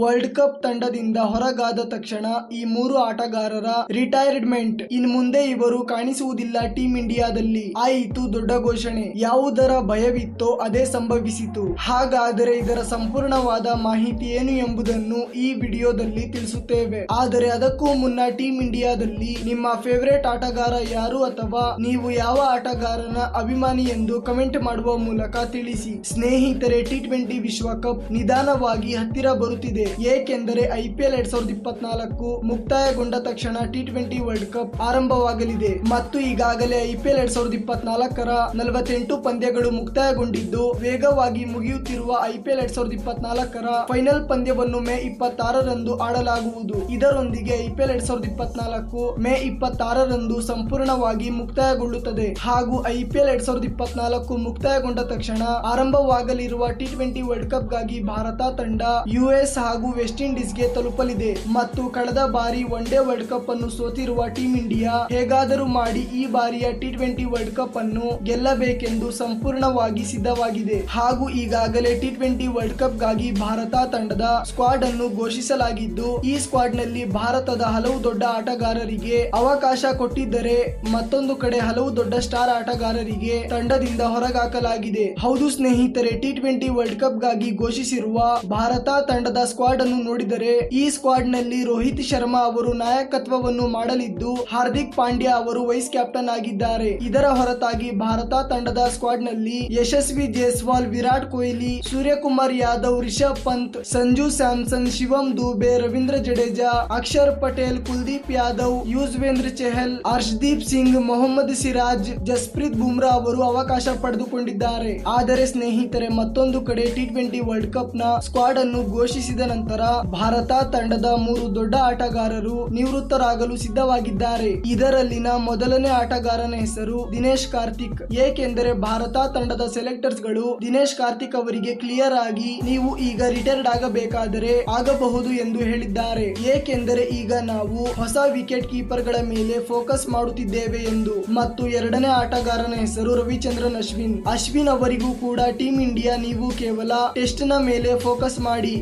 World cup ತಂಡದಿಂದ ಹೊರಗಾದ ತಕ್ಷಣ ಈ ಮೂರು ಆಟಗಾರರ ರಿಟೈರ್ಮೆಂಟ್ ಇನ್ ಮುಂದೆ ಇವರು ಕಾಣಿಸುವುದಿಲ್ಲ ಟೀಂ ಇಂಡಿಯಾದಲ್ಲಿ. ಆಯಿತು ದೊಡ್ಡ ಘೋಷಣೆ. ಯಾವುದರ ಭಯವಿತ್ತೋ ಅದೇ ಸಂಭವಿಸಿತು. ಹಾಗಾದರೆ ಇದರ ಸಂಪೂರ್ಣವಾದ ಮಾಹಿತಿ ಏನು ಎಂಬುದನ್ನು ಈ ವಿಡಿಯೋದಲ್ಲಿ ತಿಳಿಸುತ್ತೇವೆ. ಆದರೆ ಅದಕ್ಕೂ ಮುನ್ನ ಟೀಂ ಇಂಡಿಯಾದಲ್ಲಿ ನಿಮ್ಮ ಫೇವರೇಟ್ ಆಟಗಾರ ಯಾರು ಅಥವಾ ನೀವು ಯಾವ ಆಟಗಾರನ ಅಭಿಮಾನಿ ಎಂದು ಕಮೆಂಟ್ ಮಾಡುವ ಮೂಲಕ ತಿಳಿಸಿ. ಸ್ನೇಹಿತರೆ, ಟಿ ಟ್ವೆಂಟಿ ವಿಶ್ವಕಪ್ ನಿಧಾನವಾಗಿ ಹತ್ತಿರ ಬರುತ್ತಿದೆ. ಏಕೆಂದರೆ ಐಪಿಎಲ್ ಎರಡ್ ಸಾವಿರದ ಇಪ್ಪತ್ನಾಲ್ಕು ಮುಕ್ತಾಯಗೊಂಡ ತಕ್ಷಣ ಟಿ ಟ್ವೆಂಟಿ ವರ್ಲ್ಡ್ ಕಪ್ ಆರಂಭವಾಗಲಿದೆ. ಮತ್ತು ಈಗಾಗಲೇ ಐಪಿಎಲ್ ಎರಡ್ ಸಾವಿರದ ಇಪ್ಪತ್ನಾಲ್ಕರ ನಲವತ್ತೆಂಟು ಪಂದ್ಯಗಳು ಮುಕ್ತಾಯಗೊಂಡಿದ್ದು, ವೇಗವಾಗಿ ಮುಗಿಯುತ್ತಿರುವ ಐಪಿಎಲ್ ಎರಡ್ ಸಾವಿರದ ಇಪ್ಪತ್ನಾಲ್ಕರ ಫೈನಲ್ ಪಂದ್ಯವನ್ನು ಮೇ ಇಪ್ಪತ್ತಾರರಂದು ಆಡಲಾಗುವುದು. ಇದರೊಂದಿಗೆ ಐಪಿಎಲ್ ಎರಡ್ ಸಾವಿರದ ಇಪ್ಪತ್ನಾಲ್ಕು ಮೇ ಇಪ್ಪತ್ತಾರರಂದು ಸಂಪೂರ್ಣವಾಗಿ ಮುಕ್ತಾಯಗೊಳ್ಳುತ್ತದೆ. ಹಾಗೂ ಐಪಿಎಲ್ ಎರಡ್ ಸಾವಿರದ ಇಪ್ಪತ್ನಾಲ್ಕು ಮುಕ್ತಾಯಗೊಂಡ ತಕ್ಷಣ ಆರಂಭವಾಗಲಿರುವ ಟಿ ಟ್ವೆಂಟಿ ವರ್ಲ್ಡ್ ಕಪ್ಗಾಗಿ ಭಾರತ ತಂಡ ಯುಎಸ್ ಹಾಗೂ ವೆಸ್ಟ್ ಇಂಡೀಸ್ಗೆ ತಲುಪಲಿದೆ. ಮತ್ತು ಕಳೆದ ಬಾರಿ ಒನ್ ಡೇ ವರ್ಲ್ಡ್ ಕಪ್ ಅನ್ನು ಸೋತಿರುವ ಟೀಂ ಇಂಡಿಯಾ ಹೇಗಾದರೂ ಮಾಡಿ ಈ ಬಾರಿಯ ಟಿ ಟ್ವೆಂಟಿ ವರ್ಲ್ಡ್ ಕಪ್ ಅನ್ನು ಗೆಲ್ಲಬೇಕೆಂದು ಸಂಪೂರ್ಣವಾಗಿ ಸಿದ್ಧವಾಗಿದೆ. ಹಾಗೂ ಈಗಾಗಲೇ ಟಿ ಟ್ವೆಂಟಿ ವರ್ಲ್ಡ್ ಕಪ್ಗಾಗಿ ಭಾರತ ತಂಡದ ಸ್ಕ್ವಾಡ್ ಅನ್ನು ಘೋಷಿಸಲಾಗಿದ್ದು, ಈ ಸ್ಕ್ವಾಡ್ನಲ್ಲಿ ಭಾರತದ ಹಲವು ದೊಡ್ಡ ಆಟಗಾರರಿಗೆ ಅವಕಾಶ ಕೊಟ್ಟಿದ್ದರೆ ಮತ್ತೊಂದು ಕಡೆ ಹಲವು ದೊಡ್ಡ ಸ್ಟಾರ್ ಆಟಗಾರರಿಗೆ ತಂಡದಿಂದ ಹೊರಗಾಕಲಾಗಿದೆ. ಹೌದು ಸ್ನೇಹಿತರೆ ಟಿ ಟ್ವೆಂಟಿ ವರ್ಲ್ಡ್ ಕಪ್ಗಾಗಿ ಘೋಷಿಸಿರುವ ಭಾರತ ತಂಡದ ಸ್ಕ್ವಾಡ್ ಅನ್ನು ನೋಡಿದರೆ ಈ ಸ್ಕ್ವಾಡ್ನಲ್ಲಿ ರೋಹಿತ್ ಶರ್ಮಾ ಅವರು ನಾಯಕತ್ವವನ್ನು ಮಾಡಲಿದ್ದು, ಹಾರ್ದಿಕ್ ಪಾಂಡ್ಯ ಅವರು ವೈಸ್ ಕ್ಯಾಪ್ಟನ್ ಆಗಿದ್ದಾರೆ. ಇದರ ಹೊರತಾಗಿ ಭಾರತ ತಂಡದ ಸ್ಕ್ವಾಡ್ನಲ್ಲಿ ಯಶಸ್ವಿ ಜೈಸ್ವಾಲ್, ವಿರಾಟ್ ಕೊಹ್ಲಿ, ಸೂರ್ಯಕುಮಾರ್ ಯಾದವ್, ರಿಷಬ್ ಪಂತ್, ಸಂಜು ಸ್ಯಾಮ್ಸನ್, ಶಿವಂ ದೂಬೆ, ರವೀಂದ್ರ ಜಡೇಜಾ, ಅಕ್ಷರ್ ಪಟೇಲ್, ಕುಲ್ದೀಪ್ ಯಾದವ್, ಯುಜ್ವೇಂದ್ರ ಚೆಹಲ್ ಹರ್ಷದೀಪ್ ಸಿಂಗ್, ಮೊಹಮ್ಮದ್ ಸಿರಾಜ್, ಜಸ್ಪ್ರೀತ್ ಬುಮ್ರಾ ಅವರು ಅವಕಾಶ ಪಡೆದುಕೊಂಡಿದ್ದಾರೆ. ಆದರೆ ಸ್ನೇಹಿತರೆ, ಮತ್ತೊಂದು ಕಡೆ ಟಿ ಟ್ವೆಂಟಿ ವರ್ಲ್ಡ್ ಕಪ್ನ ಸ್ಕ್ವಾಡ್ ಅನ್ನು ಘೋಷಿಸಿದ ನಂತರ ಭಾರತ ತಂಡದ ಮೂರು ದೊಡ್ಡ ಆಟಗಾರರು ನಿವೃತ್ತರಾಗಲು ಸಿದ್ಧವಾಗಿದ್ದಾರೆ. ಇದರಲ್ಲಿನ ಮೊದಲನೇ ಆಟಗಾರನ ಹೆಸರು ದಿನೇಶ್ ಕಾರ್ತಿಕ್. ಏಕೆಂದರೆ ಭಾರತ ತಂಡದ ಸೆಲೆಕ್ಟರ್ಸ್ಗಳು ದಿನೇಶ್ ಕಾರ್ತಿಕ್ ಅವರಿಗೆ ಕ್ಲಿಯರ್ ಆಗಿ ನೀವು ಈಗ ರಿಟೈರ್ಡ್ ಆಗಬೇಕಾದರೆ ಆಗಬಹುದು ಎಂದು ಹೇಳಿದ್ದಾರೆ. ಏಕೆಂದರೆ ಈಗ ನಾವು ಹೊಸ ವಿಕೆಟ್ ಕೀಪರ್ಗಳ ಮೇಲೆ ಫೋಕಸ್ ಮಾಡುತ್ತಿದ್ದೇವೆ ಎಂದು. ಮತ್ತು ಎರಡನೇ ಆಟಗಾರನ ಹೆಸರು ರವಿಚಂದ್ರನ್ ಅಶ್ವಿನ್. ಅಶ್ವಿನ್ ಅವರಿಗೂ ಕೂಡ ಟೀಮ್ ಇಂಡಿಯಾ ನೀವು ಕೇವಲ ಟೆಸ್ಟ್ನ ಮೇಲೆ ಫೋಕಸ್ ಮಾಡಿ.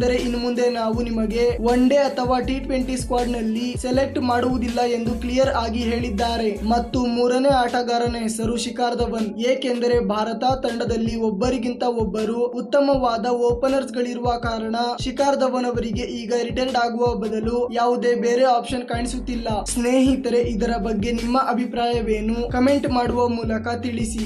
ಏಕೆಂದರೆ ಇನ್ನು ಮುಂದೆ ನಾವು ನಿಮಗೆ ಒನ್ ಡೇ ಅಥವಾ ಟಿ ಟ್ವೆಂಟಿ ಸ್ಕ್ವಾಡ್ನಲ್ಲಿ ಸೆಲೆಕ್ಟ್ ಮಾಡುವುದಿಲ್ಲ ಎಂದು ಕ್ಲಿಯರ್ ಆಗಿ ಹೇಳಿದ್ದಾರೆ. ಮತ್ತು ಮೂರನೇ ಆಟಗಾರನ ಹೆಸರು ಶಿಖಾರ್ ಧವನ್ ಏಕೆಂದರೆ ಭಾರತ ತಂಡದಲ್ಲಿ ಒಬ್ಬರಿಗಿಂತ ಒಬ್ಬರು ಉತ್ತಮವಾದ ಓಪನರ್ಸ್ ಗಳಿರುವ ಕಾರಣ ಶಿಖಾರ್ ಧವನ್ ಅವರಿಗೆ ಈಗ ರಿಟೈರ್ಡ್ ಆಗುವ ಬದಲು ಯಾವುದೇ ಬೇರೆ ಆಪ್ಷನ್ ಕಾಣಿಸುತ್ತಿಲ್ಲ. ಸ್ನೇಹಿತರೆ, ಇದರ ಬಗ್ಗೆ ನಿಮ್ಮ ಅಭಿಪ್ರಾಯವೇನು? ಕಮೆಂಟ್ ಮಾಡುವ ಮೂಲಕ ತಿಳಿಸಿ.